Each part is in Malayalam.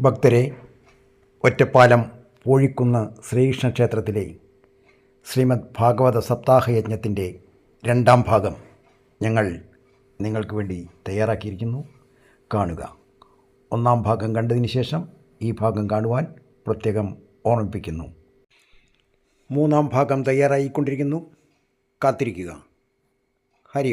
ഭക്തരെ ഒറ്റപ്പാലം പൂഴിക്കുന്ന് ശ്രീകൃഷ്ണ ക്ഷേത്രത്തിലെ ശ്രീമദ് ഭാഗവത സപ്താഹ സപ്താഹയജ്ഞത്തിന്റെ രണ്ടാം ഭാഗം ഞങ്ങൾ നിങ്ങൾക്ക് വേണ്ടി തയ്യാറാക്കിയിരിക്കുന്നു. കാണുക. ഒന്നാം ഭാഗം കണ്ടതിന് ശേഷം ഈ ഭാഗം കാണുവാൻ പ്രത്യേകം ഓർമ്മിപ്പിക്കുന്നു. മൂന്നാം ഭാഗം തയ്യാറായിക്കൊണ്ടിരിക്കുന്നു. കാത്തിരിക്കുക. ഹരി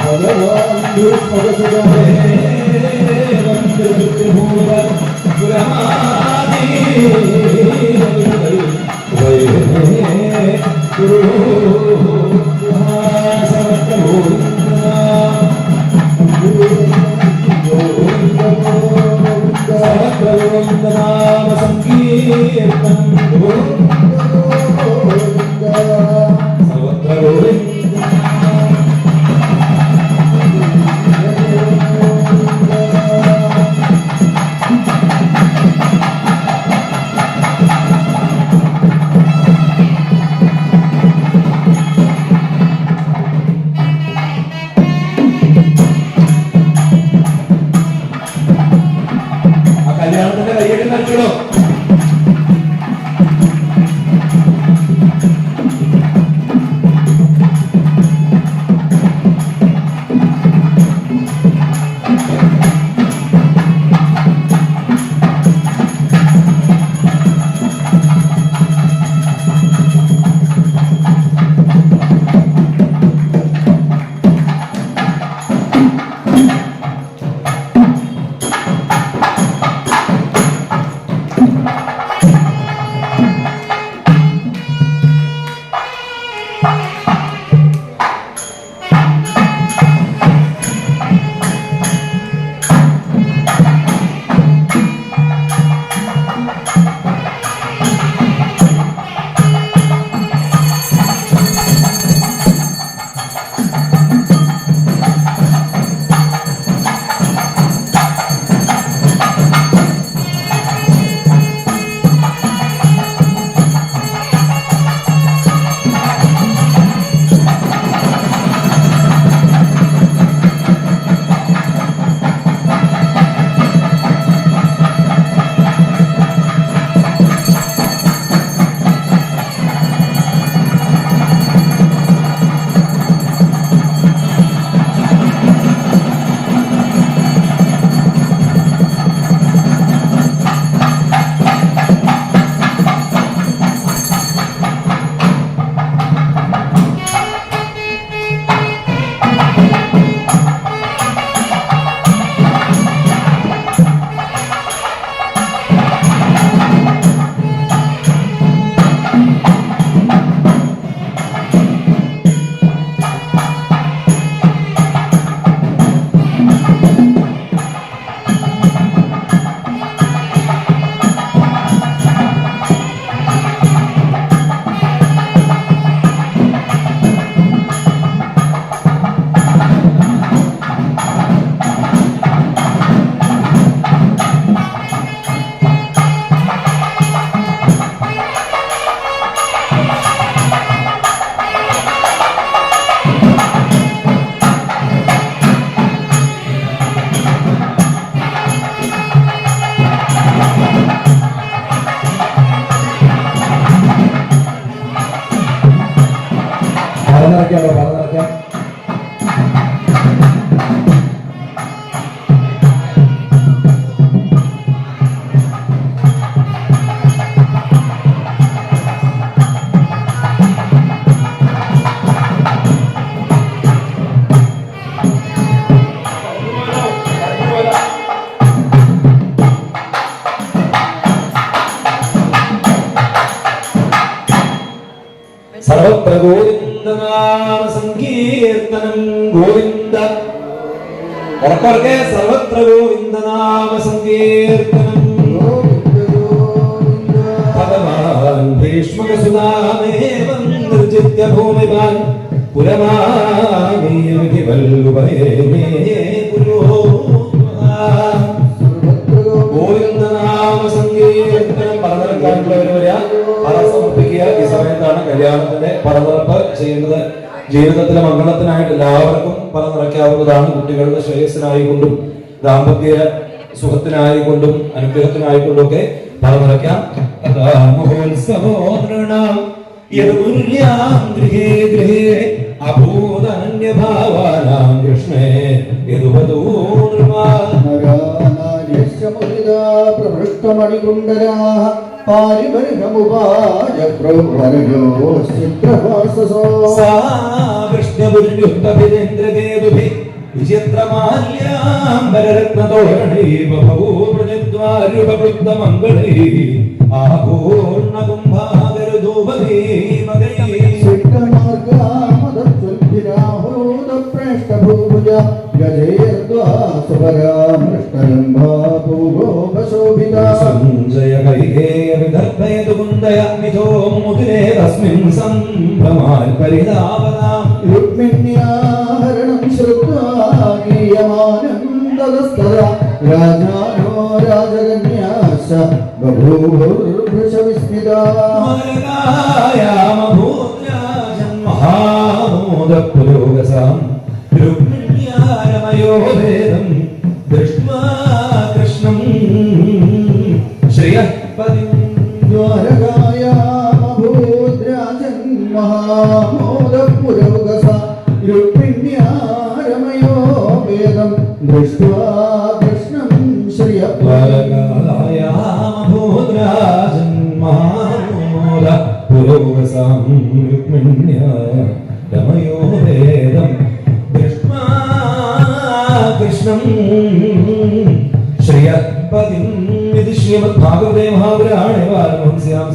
Guru സർവത്ര ഗോവിന്ദനാമ സങ്കീർത്തനം ഗോവിന്ദ ഉറപ്പറക്കെ സർവത്ര ഗോവിന്ദനാമ സങ്കീർത്തനം ഭഗവാൻ ഭീഷ്മകസുതാമേവം നിർജിത്യ ഭൂമിപാൻ പുരമാമീയമിതി വല്ലുപയേ കല്യാണത്തിന്റെ പറനിറപ്പ് ചെയ്യുന്നത് ജീവിതത്തിലെ മംഗളത്തിനായിട്ട് എല്ലാവർക്കും പറ നിറയ്ക്കാവുന്നതാണ് കുട്ടികളുടെ ശ്രേയസ്സിനായിക്കൊണ്ടും ദാമ്പത്യ സുഖത്തിനായിക്കൊണ്ടും അനുഗ്രഹത്തിനായിക്കൊണ്ടും ഒക്കെ പറ നിറയ്ക്കാം. അതാ മഹോത്സവോദൃണാം യദുര്യാം ഗൃഹേ ഗൃഹേ കൃഷ്ണേ പാരിഗർഗമുപാരഘോഷിപ്രഭാസോഷ്ണപുരുഭിരേന്ദ്രകേതുഭി വിചിത്രമാല്യാംബരരത്നതോരണേ ബഭൂ പ്രജദ്വാരുപവൃദ്ധമംഗളേ ആഭൂർണകുംഭാകരദൂപധീമകൈ സഞ്ജയ കൈകേയവിദർഭയതു കുന്തയാമിതോ മുതിരേ തസ്മിൻ സംഭ്രമാൽ പരിതാപതാം രുക്മിണ്യാഹരണം ശ്രുത്വാ ഗീയമാനന്ദതസ്തദാ രാജാനോ രാജകന്യാസ ബഭൂർഭൃശവിസ്മിതാ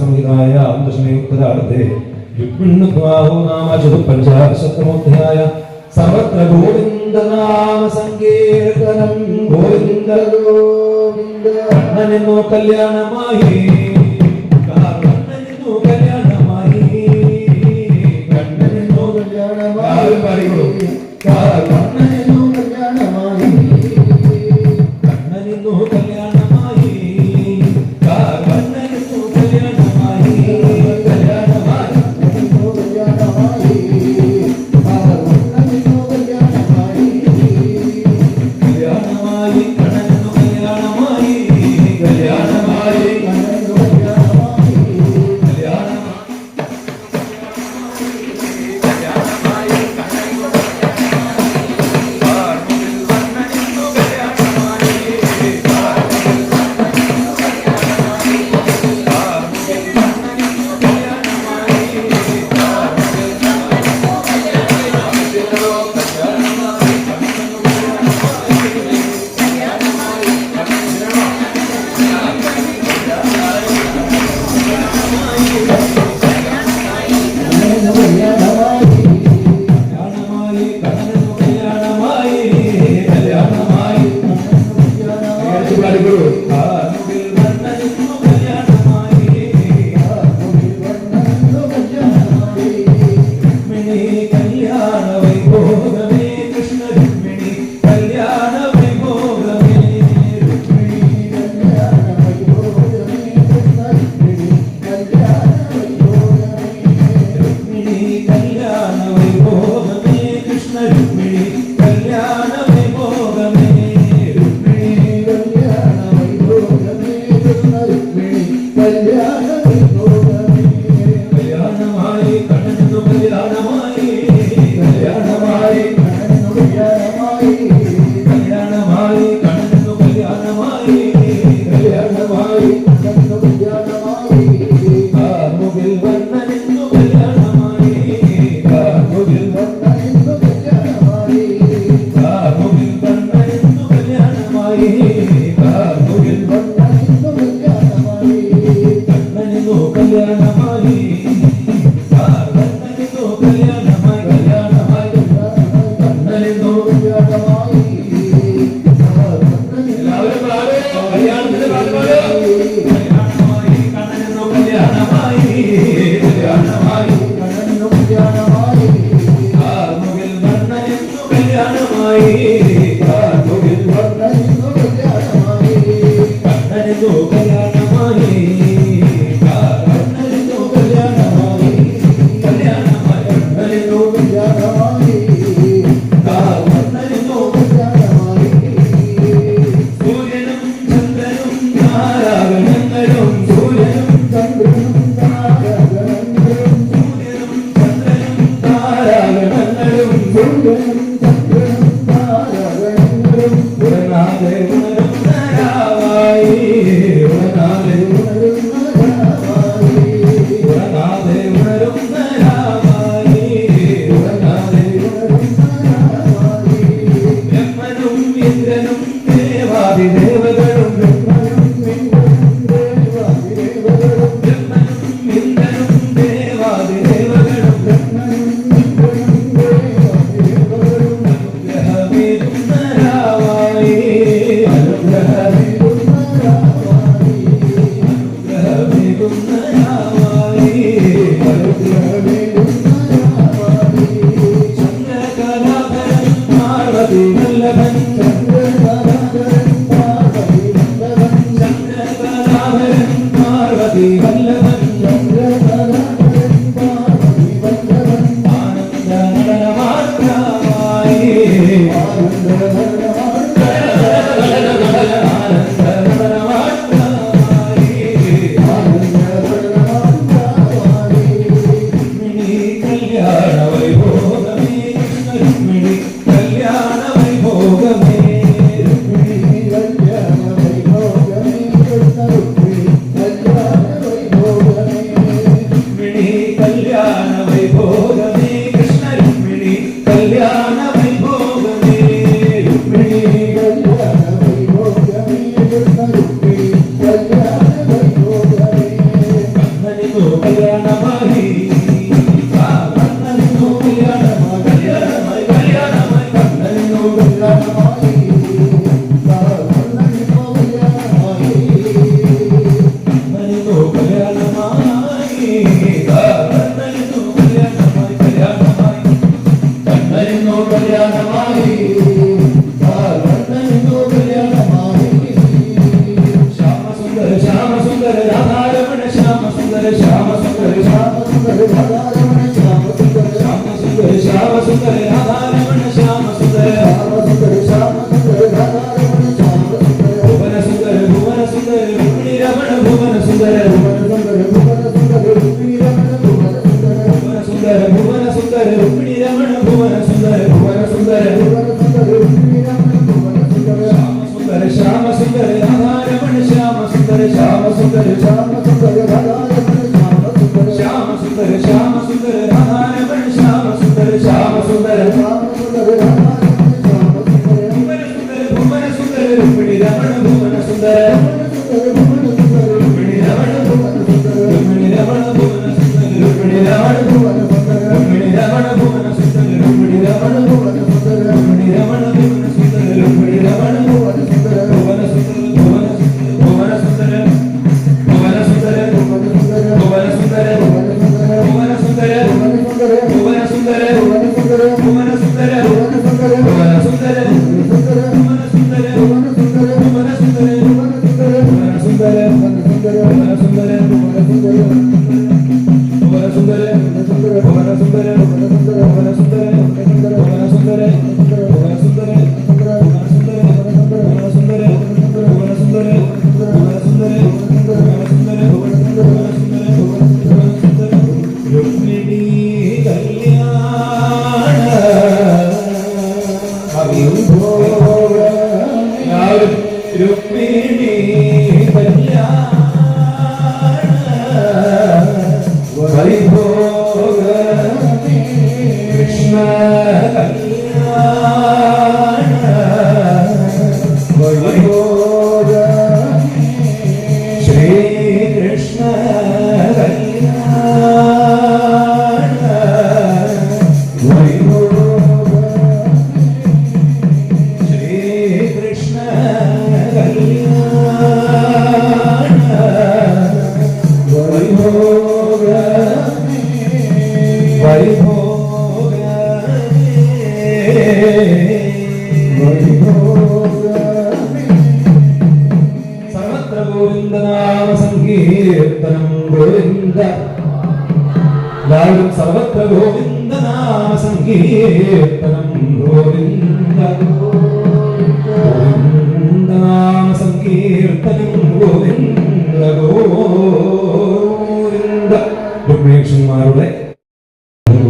സംഹിതായ ദശമയുക്തരാളത്തെ പഞ്ചാശതമോധ്യായ സർവത്ര ഗോവിന്ദനാമസങ്കീർത്തനം. ഗോവിന്ദ ഗോവിന്ദ. കല്യാണമായി. Maria vuelva சுந்தர புவன சுந்தர ருக்மிணி ரமண புவன சுந்தர புவன சுந்தர. புவன சுந்தர ருக்மிணி ரமண புவன சுந்தர சுந்தர ராம சுந்தர ராதா ரமண சுந்தர. ராம சுந்தர ராம சுந்தர ராதா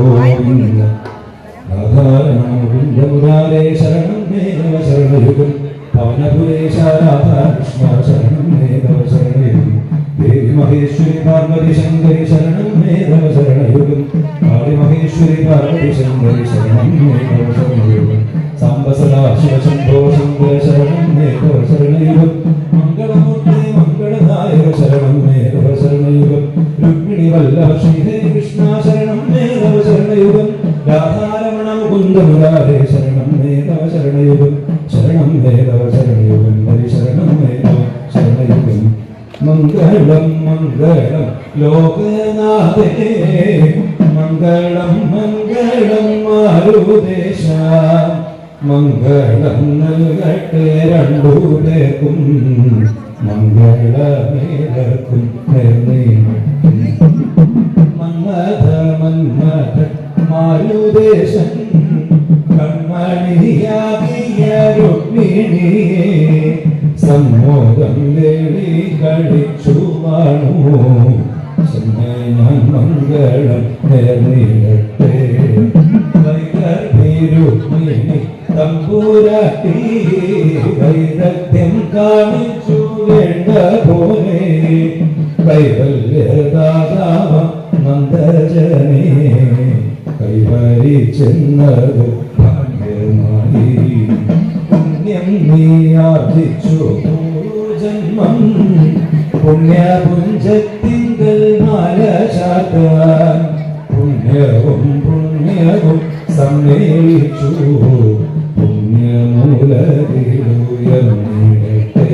ഗോവിന്ദ രാധാരമണ മുരാരേ ശരണം മേഘവ ശരണയുഗം പവനപുരേശ രാധാകൃഷ്ണ ശരണം മേഘവ ശരണയുഗം ദേവി മഹേശ്വരി പാർവതി ശങ്കരി ശരണം മേഘവ ശരണയുഗം കാളി മഹേശ്വരി പാർവതി ശങ്കരി ശരണം മേഘവ ശരണയുഗം സാംബ സദാ ശിവ ശംഭോ ശങ്കര ശരണം മേഘവ ശരണയുഗം മംഗളമൂർത്തി മംഗളനായക ശരണം മേഘവ ശരണയുഗം രുക്മിണി വല്ലഭ ശ്രീഹരി കൃഷ്ണ ശരണം മേഘവ ശരണയുഗം രാധാരമണ മുകുന്ദ ശരണം മേധവ ശരണയുഗം. ശരണം മേധവ ശരണയുഗം. ഹരി ശരണം മേധവ ശരണയുഗം. മംഗളം മംഗളം ലോകനാഥേ. മംഗളം മംഗളം മാരുദേശ മംഗളം നൽകട്ടെ രണ്ടു പേർക്കും മംഗളമേലർക്കും നേർന്നീട്ടും മന്മഥ മന്മഥ മാരുദേശൻ കൺമണിയാകിയ രുക്മിണിയെ സമ്മോദം വേളി കളിച്ചു വാണു ഞാൻ മംഗളം നേർന്നിടട്ടെ വൈകർഭിരുക്മിണി തമ്പുരാട്ടി വൈദഗ്ധ്യം കാണിച്ചു വേണ്ട പോലെ. കൈവല്യദാതാവ നന്ദജനേ കൈവരിച്ചെന്നത് ഭാഗ്യമായി. പുണ്യം നീ ആർജിച്ചു ജന്മം പുണ്യപുഞ്ചത്തിങ്കൽ മാല ചാത്താൻ പുണ്യവും പുണ്യവും സമ്മേളിച്ചു. പുണ്യമൂലതിലുയർന്നിടട്ടെ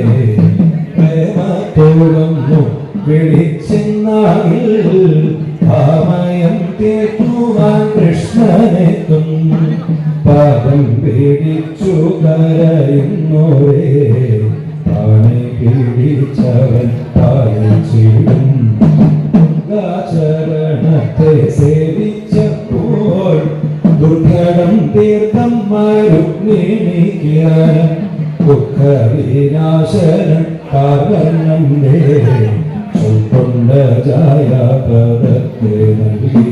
പ്രേമത്തോടൊന്നു വിളിച്ചെന്നാകിൽ ഭാമയം ജായപദത്തെ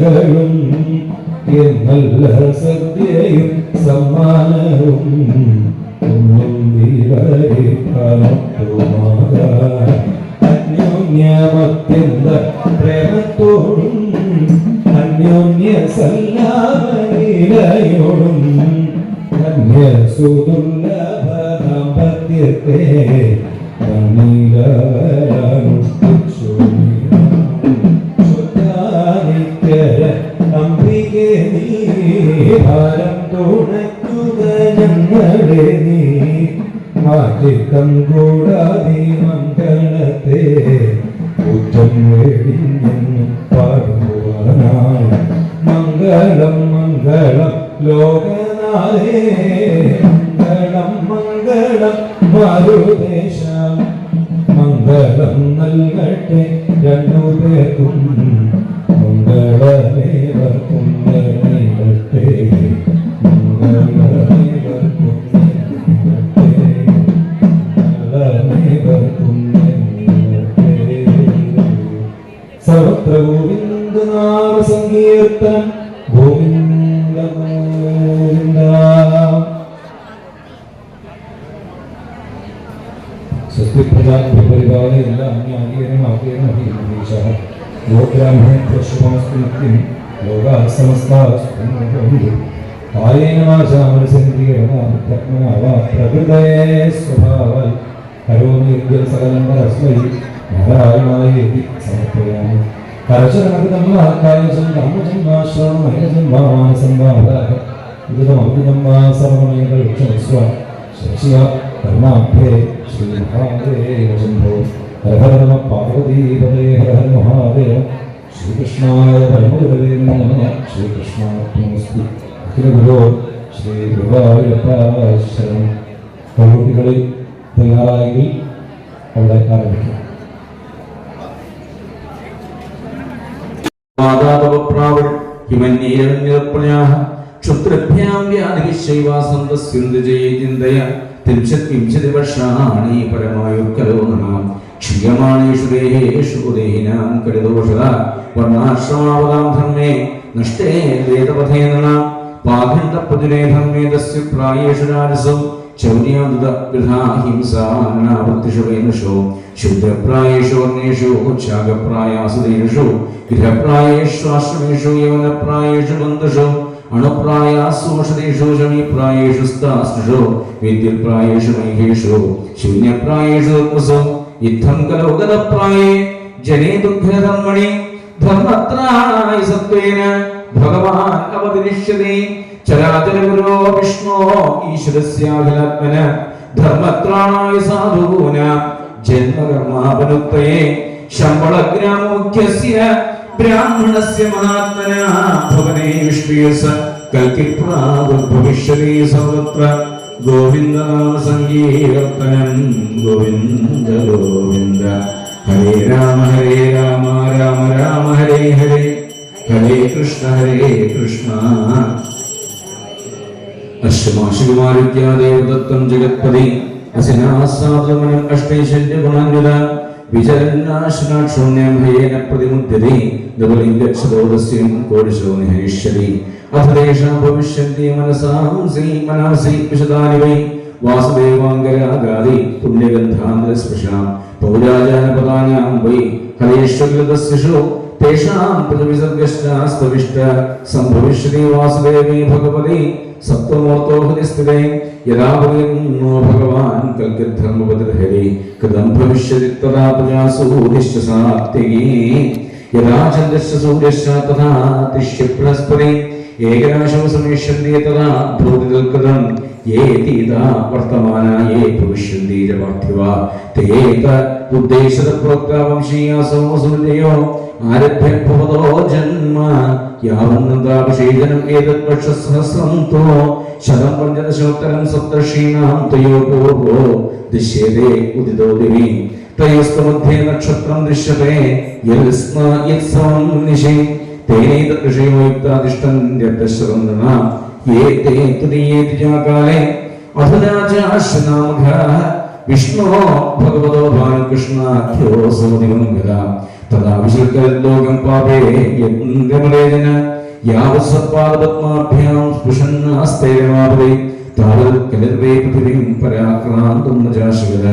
പൂജകളും എന്നല്ല സദ്യയും സമ്മാനവും അന്യോന്യമത്യന്ത പ്രേമത്തോടും അന്യോന്യ സല്ലാപനിലയോടും അന്യ സുദുർലഭ ദാമ്പത്യത്തെ ലോകനാഥേ മംഗളം മംഗളം മറുദേശം മംഗളം നൽകട്ടെ രണ്ടു പേർക്കും മംഗളമേവർക്കും. ശശിയ കർമാഭ്യേ ശ്രീമഹാദേവ ശംഭോ ഹര ഹര നമ പാർവതീപതേ ഹര ഹര മഹാദേവ ശ്രീകൃഷ്ണായ പരമഗുരവേ നമ. ശ്രീകൃഷ്ണാത്മസ്തു അഖിലഗുരു ശ്രീ ഗുരുവായൂരപ്പാശ്വരം പെൺകുട്ടികളിൽ തയ്യാറായെങ്കിൽ അവിടെ ആരംഭിക്കാം. മാതാപപ്രാവൾ ഹിമന്യേഴഞ്ഞപ്രണയാഹ ക്ഷുദ്രഭ്യാം വ്യാധിശൈവാസന്തസ്യന്ദജയ ചിന്തയ. തിരിച്ചത്തിംശ ദിവസാണി പരമായുർക്കലോ നമാം. क्षीयमाणेषु देहेषु देहिनां करिदोषदा वर्णाश्रमावदां धर्मे नष्टे वेदपथेन पाघण्डपदिने धर्मे तस्य प्रायेषु राजसौ चौर्यादुदग्रथा वेनुषु शुद्धप्रायेषु वर्णेषु यवनप्रायेषु बन्धुषु दुर्मुसु इत्थं खलु गतप्राये जने दुःखधर्मणि धर्मत्राणाय सत्त्वेन भगवान् अवतिरिष्यते चराचरगुरो विष्णो ईश्वरस्याखिलात्मन धर्मत्राणाय साधूनां जन्मकर्मापनुत्तये शम्बलग्राममुख्यस्य ब्राह्मणस्य महात्मना भवने विष्णुयस कल्किप्रादुर्भविष्यति ഗോവിന്ദ സങ്കീർത്തനം ഗോവിന്ദ ഗോവിന്ദ. ഹരേ രാമ ഹരേ രാമ രാമ രാമ ഹരേ ഹരേ. ഹരേ കൃഷ്ണ ഹരേ കൃഷ്ണ. അശ്വമാശികുമാരിത്യാദേവദത്തം ജഗത്പതി. അസിനാസാദമനം അഷ്ടൈശല്യഗുണാന്വിത വിചരന്നാശനാക്ഷൂണ്യം ഹയേന പ്രതിമുദ്യതി ദുബലിംഗക്ഷതോടസ്യം കോടിശോ നിഹേശ്വരി अथदेशा भविष्यति मनसां सी मनसि विशदानि वै वासुदेवाङ्गरागादी पुण्यगन्धान्द्र स्पृशां पौराजानपदानां वै हरेश्वरदस्यशो तेषां प्रतिविसर्गश्चास्तविष्ट सम्भविष्यति वासुदेवी भगवती सप्तमोऽर्थोऽहनिस्थिते यदा भगिन्नो भगवान् कल्यद्धर्मपतिर्हरि कृतं भविष्यति तदा प्रजासूरिश्च समाप्तिः यदा चन्द्रश्च सूर्यश्च तथा तिष्यप्रस्परे ഏകനാശം സമീഷ്യന്തേതഥാ ഭൂതികൽകൃതം യേ തീതാ വർത്തമാന തേത ഉദ്ദേശത പ്രോക്താവംശീയാസോ സൂര്യയോ ആരഭ്യ ജന്മ യാവന്നതാഭിഷേചനം ഏതത് വർഷസഹസ്രം തോ ശതം പഞ്ചദശോത്തരം സപ്തർഷീണാം തയോ പൂർവോ നക്ഷത്രം ദൃശ്യത്തെ യൽസ്ന യത്സവം നിശേ. തേനൈത ഋഷയോ യുക്താദിഷ്ടം നൃണാം യേ തേ തുരീയേതി ജാകാലേ അധുനാ ചാശ്വനാമഘ വിഷ്ണോ ഭഗവതോ ഭാനുകൃഷ്ണാഖ്യോ സോദിമംഗല തഥാ വിശുദ്ധലോകം പാപേ യജ്ഞമലേജന യാവസത്പാദപത്മാഭ്യാം സ്പൃശന്നാസ്തേരമാപതി. താവത് കലിർവേ പൃഥിവീം പരാക്രാന്തും നജാശിവത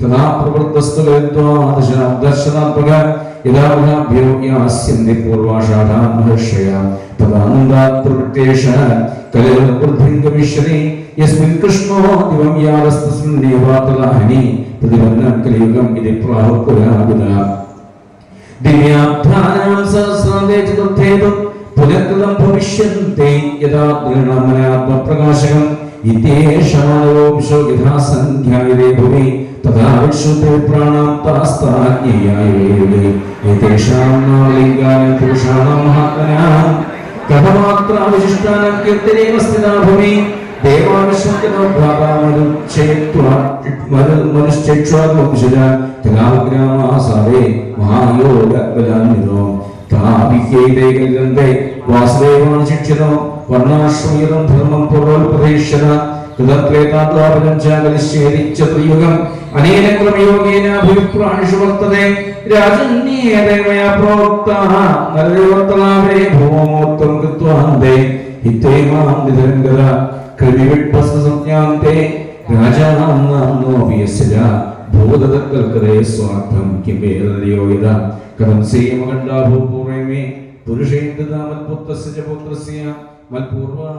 तथा प्रवृत्तस्तुलेत्वा दर्शनात् दर्शनात् पगा यदा गुणाभ्यो यास्यन्ति पूर्वाषाढां महर्षया तदानन्दात् प्रवृत्तेश कलिलं वृद्धिं गमिष्यति यस्मिन् कृष्णो दिवं यावस्तस्मिन् नेवातलाहिनी तदिवन्नं कलियुगम् इति प्राहुकुराविदा दिव्याभ्यानां सहस्रान्ते चतुर्थे तु पुनर्कृतं भविष्यन्ते यदा दृढमनात्मप्रकाशकम् इत्येषा लोपशो यथा सन्ध्यायते भुवि താസ്താജ്ഞയായേ ഏതേഷാം നാമലിംഗാനം പുരുഷാണാം മഹാത്മനാം. കഥമാത്രാവിശിഷ്ടാനം കീർത്തനേവ സ്ഥിതാ ഭൂമി ദേവാനുശങ്കനോ മനുഷ്യേക്ഷാദ്വംശജ കലാഗ്രാമാസാദേ മഹായോഗബലാന്വിതോ താപിക്കേതേ വാസുദേവാണ് ശിക്ഷിതോ വർണാശ്രമീതം ധർമ്മം പൂർവോൽപദേശന ചാകലിശ്ചേരിച്ച ത്രിയുഗം അനേന ക്രമയോഗേന അഭിപ്രാണിഷു വർത്തതേ രാജന്യേതമയ പ്രോക്താഃ നരവർത്തനാവേ ഭൂമോത്തം കൃത്വാന്തേ ഹിത്വൈമാം നിധരംഗത കൃതിവിട്പസ്തസംജ്ഞാന്തേ രാജാനാം നാമ്നോപിയസ്യ ഭൂതതൽക്കൽക്കതേ സ്വാർത്ഥം കിമേതയോ യഥ. കഥം സേയമകണ്ഡാഭൂപൂർവമേ പുരുഷേന്ദ്രതാമൽപുത്രസ്യ ച പുത്രസ്യ. മൽപൂർവാ